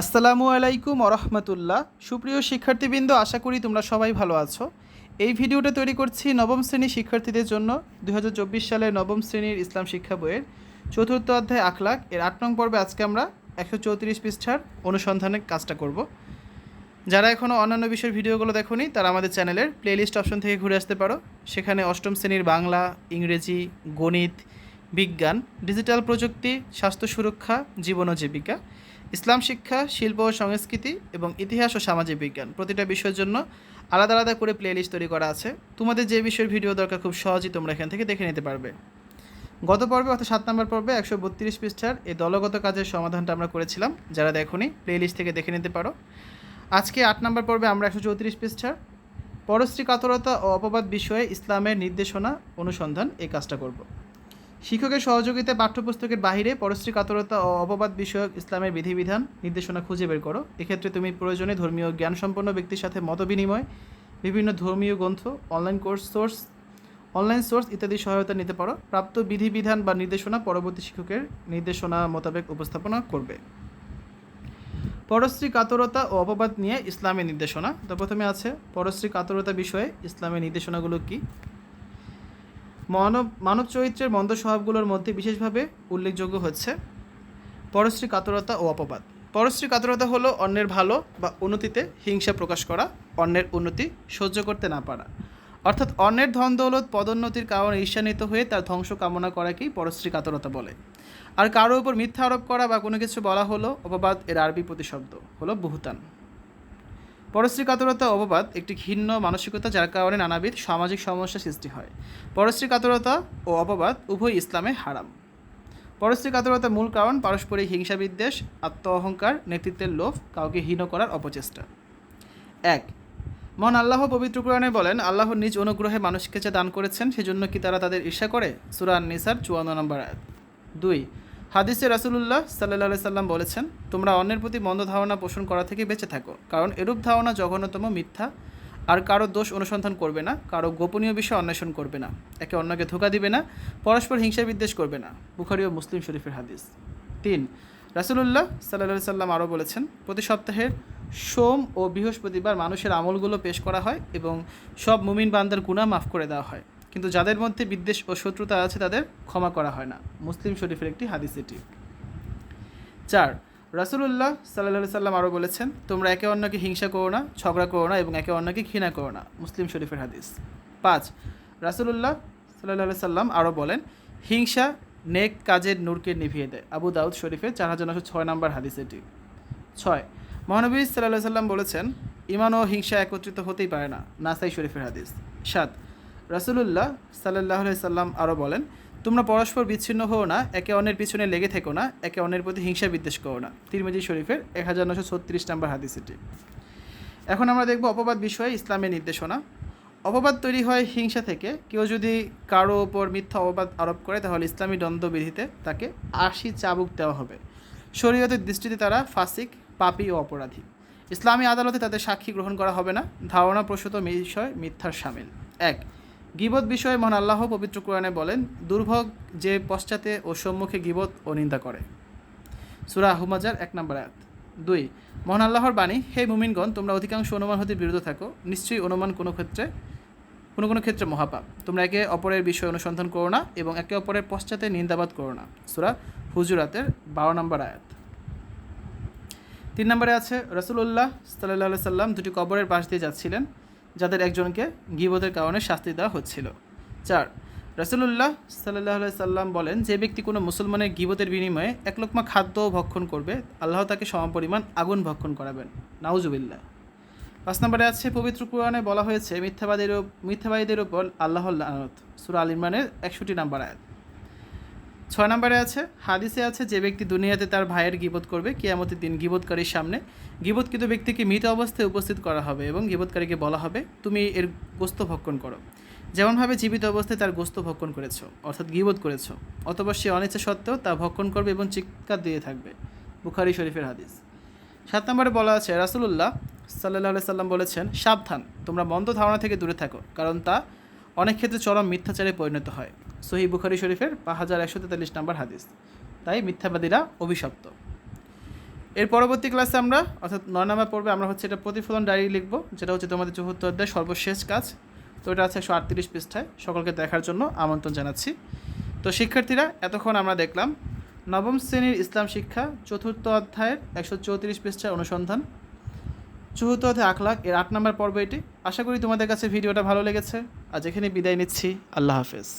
আসসালামু আলাইকুম আরহামতুল্লাহ সুপ্রিয় শিক্ষার্থীবৃন্দ, আশা করি তোমরা সবাই ভালো আছো। এই ভিডিওটা তৈরি করছি নবম শ্রেণির শিক্ষার্থীদের জন্য দু হাজার চব্বিশ সালের নবম শ্রেণির ইসলাম শিক্ষা বইয়ের চতুর্থ অধ্যায় আখলাক। এর আট নং পর্বে আজকে আমরা একশো চৌত্রিশ পৃষ্ঠার অনুসন্ধানের কাজটা করব। যারা এখনও অন্যান্য বিষয়ের ভিডিওগুলো দেখোনি, তারা আমাদের চ্যানেলের প্লেলিস্ট অপশন থেকে ঘুরে আসতে পারো। সেখানে অষ্টম শ্রেণির বাংলা, ইংরেজি, গণিত, বিজ্ঞান ডিজিটাল প্রযুক্তি, স্বাস্থ্য সুরক্ষা, জীবন ও জীবিকা ইসলাম শিক্ষা, শিল্প ও সংস্কৃতি এবং ইতিহাস ও সামাজিক বিজ্ঞান প্রতিটা বিষয়ের জন্য আলাদা আলাদা করে প্লেলিস্ট তৈরি করা আছে। তোমাদের যে বিষয়ের ভিডিও দরকার খুব সহজেই তোমরা এখান থেকে দেখে নিতে পারবে। গত পর্বে অর্থাৎ সাত নম্বর পর্বে একশো বত্রিশ পৃষ্ঠার এই দলগত কাজের সমাধানটা আমরা করেছিলাম। যারা দেখোনি প্লেলিস্ট থেকে দেখে নিতে পারো। আজকে আট নম্বর পর্বে আমরা একশো চৌত্রিশ পৃষ্ঠার পরশ্রী কাতরতা ও অপবাদ বিষয়ে ইসলামের নির্দেশনা অনুসন্ধান এই কাজটা করব। শিক্ষকের সহযোগিতায় পাঠ্যপুস্তকের বাইরে পরশ্রী কাতরতা ও অপবাদ বিষয়ক ইসলামের বিধিবিধান, নির্দেশনা খুঁজে বের করো। এক্ষেত্রে তুমি প্রয়োজনে ধর্মীয় জ্ঞানসম্পন্ন ব্যক্তির সাথে মতবিনিময়, বিভিন্ন ধর্মীয় গ্রন্থ online course source online source ইত্যাদি সহায়তা নিতে পারো। প্রাপ্ত বিধিবিধান বা নির্দেশনা পরবর্তী শিক্ষকের নির্দেশনা মোতাবেক উপস্থাপনা করবে। পরশ্রী কাতরতা ও অপবাদ নিয়ে ইসলামের নির্দেশনা। তো প্রথমে আছে, পরশ্রী কাতরতা বিষয়ে ইসলামের নির্দেশনাগুলো কী? মানব মানব চরিত্রের মন্দ স্বভাবগুলোর মধ্যে বিশেষভাবে উল্লেখযোগ্য হচ্ছে পরশ্রী কাতরতা ও অপবাদ। পরশ্রী কাতরতা হলো অন্যের ভালো বা উন্নতিতে হিংসা প্রকাশ করা, অন্যের উন্নতি সহ্য করতে না পারা। অর্থাৎ অন্যের ধন দৌলত পদোন্নতির কারণে ঈর্ষান্বিত হয়ে তার ধ্বংস কামনা করাকেই পরশ্রী কাতরতা বলে। আর কারোর উপর মিথ্যা আরোপ করা বা কোনো কিছু বলা হলো, অপবাদ এর আরবি প্রতিশব্দ হলো বহুতান। পরশ্রী কাতরতা অববাদ একটি ঘিন্ন মানসিকতা যার কারণে নানাবিধ সামাজিক সমস্যা সৃষ্টি হয়। পরশ্রী কাতরতা ও অপবাদ উভয় ইসলামে হারাম। পরশ্রী কাতরতার মূল কারণ পারস্পরিক হিংসা বিদ্বেষ আত্ম অহংকার নেতৃত্বের লোভ, কাউকে হীন করার অপচেষ্টা। এক, মহান আল্লাহ পবিত্র কোরআনে বলেন, আল্লাহ নিজ অনুগ্রহে মানুষকে যে দান করেছেন, সেজন্য কি তারা তাদের ঈর্ষা করে? সুরান নিসার চুয়ান্ন নম্বর দুই হাদিসে রাসুলুল্লাহ সাল্লাহ সাল্লাম বলেছেন, তোমরা অন্যের প্রতি মন্দ ধারণা পোষণ করা থেকে বেঁচে থাকো, কারণ এরূপ ধারণা জঘন্যতম মিথ্যা, আর কারও দোষ অনুসন্ধান করবে না, কারও গোপনীয় বিষয় অন্বেষণ করবে না, একে অন্যকে ধোকা দিবে না, পরস্পর হিংসা বিদ্বেষ করবে না। বুখারি ও মুসলিম শরীফের হাদিস। তিন, রাসুলুল্লাহ সাল্লাহ সাল্লাম আরও বলেছেন, প্রতি সপ্তাহের সোম ও বৃহস্পতিবার মানুষের আমলগুলো পেশ করা হয় এবং সব মুমিন বান্দার গুণা মাফ করে দেওয়া হয়। কিন্তু যাদের মধ্যে বিদ্বেষ ও শত্রুতা আছে তাদের ক্ষমা করা হয় না। মুসলিম শরীফের একটি হাদিস এটি। চার, রাসুলুল্লাহ সাল্লাহ সাল্লাম আরও বলেছেন, তোমরা একে অন্যকে হিংসা করো না, ঝগড়া করো না এবং একে অন্যকে ঘৃণা করো না। মুসলিম শরীফের হাদিস। পাঁচ, রাসুলুল্লাহ সাল্লাহ সাল্লাম আরও বলেন, হিংসা নেক কাজের নূরকে নিভিয়ে দেয়। আবু দাউদ শরীফের চার হাজার নশো ছয় নম্বর হাদিস এটি। ছয়, মহানবী সাল্লাহ সাল্লাম বলেছেন ইমান ও হিংসা একত্রিত হতেই পারে না। নাসাই শরীফের হাদিস। সাত রাসুলুল্লাহ সাল্লাহ সাল্লাম আরও বলেন, তোমরা পরস্পর বিচ্ছিন্ন হও না, একে অন্যের পিছনে লেগে থেকো না, একে অন্যের প্রতি হিংসা বিদ্বেষ করো না। তিরমিজি শরীফের এক হাজার নশো ছত্রিশ নম্বর হাদিস এটি এখন আমরা দেখব অপবাদ বিষয়ে ইসলামের নির্দেশনা। অপবাদ তৈরি হয় হিংসা থেকে। কেউ যদি কারও ওপর মিথ্যা অপবাদ আরোপ করে, তাহলে ইসলামী দ্বন্দ্ববিধিতে তাকে আশি চাবুক দেওয়া হবে। শরীয়তের দৃষ্টিতে তারা ফাসিক, পাপী ও অপরাধী। ইসলামী আদালতে তাদের সাক্ষী গ্রহণ করা হবে না। ধারণা প্রসূত বিষয় মিথ্যার সামিল। এক গিবত বিষয়ে মহান আল্লাহ পবিত্র কোরআনে বলেন, দুর্ভোগ যে পশ্চাতে ও সম্মুখে গিবত ও নিন্দা করে। সুরা আহমাজার এক নম্বর আয়াত। দুই, মহান আল্লাহর বাণী, হে মুমিনগণ, তোমরা অধিকাংশ অনুমান হতে বিরত থাকো। নিশ্চয়ই অনুমান কোনো ক্ষেত্রে, কোনো কোনো ক্ষেত্রে মহাপাপ। তোমরা একে অপরের বিষয় অনুসন্ধান করো না এবং একে অপরের পশ্চাতে নিন্দাবাদ করো না। সুরা হুজুরাতের বারো নম্বর আয়াত। তিন নম্বরে আছে রসুল্লাহ সাল্লাহ সাল্লাম দুটি কবরের পাশ দিয়ে যাচ্ছিলেন। যাদের একজনকে গিবতের কারণে শাস্তি দেওয়া হচ্ছিল। চার রসুল্লাহ সাল্লাহ সাল্লাম বলেন, যে ব্যক্তি কোনো মুসলমানের গিবতের বিনিময়ে এক লোকমা খাদ্য ভক্ষণ করবে, আল্লাহ তাকে সমপরিমাণ আগুন ভক্ষণ করাবেন। নাউজুবিল্লাহ। পাঁচ নম্বরে আছে, পবিত্র কোরআনে বলা হয়েছে, মিথ্যাবাদীর মিথ্যাবাদীদের ওপর আল্লাহ লানত। সুরা আল ইমরানের একষট্টি নাম্বার আয়াত। ছয় নম্বরে আছে, হাদিসে আছে যে ব্যক্তি দুনিয়াতে তার ভাইয়ের গিবত করবে, কিয়ামতের দিন গিবতকারীর সামনে। গিবতকৃত ব্যক্তিকে মৃত অবস্থায় উপস্থিত করা হবে এবং গিবতকারীকে বলা হবে, তুমি এর গোস্ত ভক্ষণ করো। যেমনভাবে জীবিত অবস্থায় তার গোস্ত ভক্ষণ করেছ, অর্থাৎ গিবত করেছ, অথবা সে অনিচ্ছা সত্ত্বেও তা ভক্ষণ করবে এবং চিৎকার দিয়ে থাকবে। বুখারি শরীফের হাদিস। সাত নম্বরে বলা আছে, রাসুলুল্লাহ সাল্লাহ সাল্লাম বলেছেন, সাবধান, তোমরা মন্দ ধারণা থেকে দূরে থাকো, কারণ তা অনেক ক্ষেত্রে চরম মিথ্যাচারে পরিণত হয়। সহি বুখারি শরীফের পাঁচ হাজার একশো তেতাল্লিশ নম্বর হাদিস। তাই মিথ্যাবাদীরা অভিশপ্ত। এর পরবর্তী ক্লাসে আমরা, অর্থাৎ নয় নম্বর পর্বে আমরা হচ্ছে এটা প্রতিফলন ডায়েরি লিখব, যেটা হচ্ছে তোমাদের চতুর্থ অধ্যায় সর্বশেষ কাজ। তো এটা আছে একশো আটত্রিশ পৃষ্ঠায়, সকলকে দেখার জন্য আমন্ত্রণ জানাচ্ছি। তো শিক্ষার্থীরা, এতক্ষণ আমরা দেখলাম নবম শ্রেণির ইসলাম শিক্ষা, চতুর্থ অধ্যায়ের একশো চৌত্রিশ পৃষ্ঠায় অনুসন্ধান। চতুর্থ অধ্যায় আখলাখ এর আট নম্বর পর্ব এটি। আশা করি তোমাদের কাছে ভিডিওটা ভালো লেগেছে। আজ এখানে বিদায় নিচ্ছি। আল্লাহ হাফেজ।